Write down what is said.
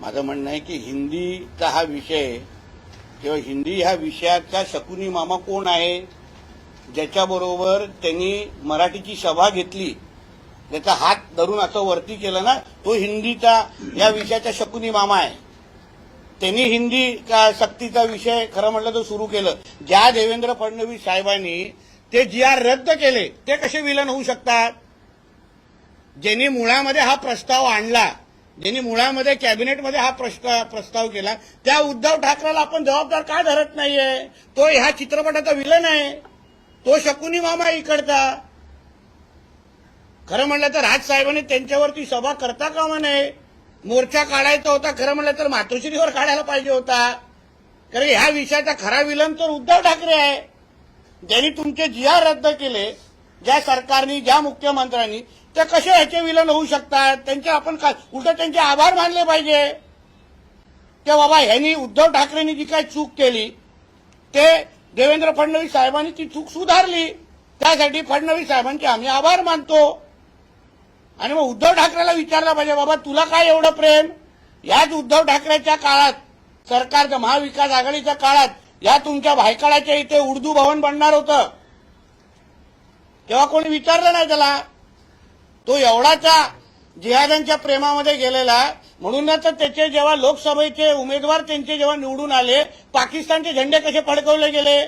माझं म्हणणं आहे की हिंदीचा हा विषय किंवा हिंदी ह्या विषयाचा शकुनी मामा कोण आहे ज्याच्याबरोबर त्यांनी मराठीची सभा घेतली त्याचा हात धरून असं वरती केलं ना तो हिंदीचा या विषयाचा शकुनी मामा आहे. त्यांनी हिंदी का सक्तीचा विषय खरं म्हटलं तर सुरू केलं. ज्या देवेंद्र फडणवीस साहेबांनी ते जी आर रद्द केले ते कसे विलन होऊ शकतात? ज्यांनी मुळामध्ये हा प्रस्ताव आणला ज्यांनी मुळामध्ये कॅबिनेटमध्ये हा प्रस्ताव प्रस्ताव केला त्या उद्धव ठाकरेला आपण जबाबदार का धरत नाहीये? तो ह्या चित्रपटाचा विलन आहे. तो शकुनी मामा इकडचा. खरं म्हणलं तर राजसाहेबांनी त्यांच्यावरती सभा करता कामा नये. मोर्चा काढायचा होता खरं म्हणलं तर मातोश्रीवर काढायला पाहिजे होता. कारण ह्या विषयाचा खरा विलन तर उद्धव ठाकरे आहे. ज्यांनी तुमचे जी आर रद्द केले ज्या सरकारनी ज्या मुख्यमंत्र्यांनी ते कसे ह्याचे विलन होऊ शकतात? त्यांचे आपण काय उलट त्यांचे आभार मानले पाहिजे. ते बाबा ह्यांनी उद्धव ठाकरेंनी जी काही चूक केली ते देवेंद्र फडणवीस साहेबांनी ती चूक सुधारली. त्यासाठी फडणवीस साहेबांचे आम्ही आभार मानतो. आणि मग उद्धव ठाकरेला विचारलं पाहिजे बाबा तुला काय एवढं प्रेम? याच उद्धव ठाकरेच्या काळात सरकारच्या महाविकास आघाडीच्या काळात या तुमच्या भायकाळाच्या इथे उर्दू भवन बनणार होतं. तेव्हा कोणी विचारलं नाही त्याला. तो एवढाचा जिहाद्यांच्या प्रेमामध्ये गेलेला म्हणूनच त्याचे जेव्हा लोकसभेचे उमेदवार त्यांचे जेव्हा निवडून आले पाकिस्तानचे झेंडे कसे फडकवले गेले?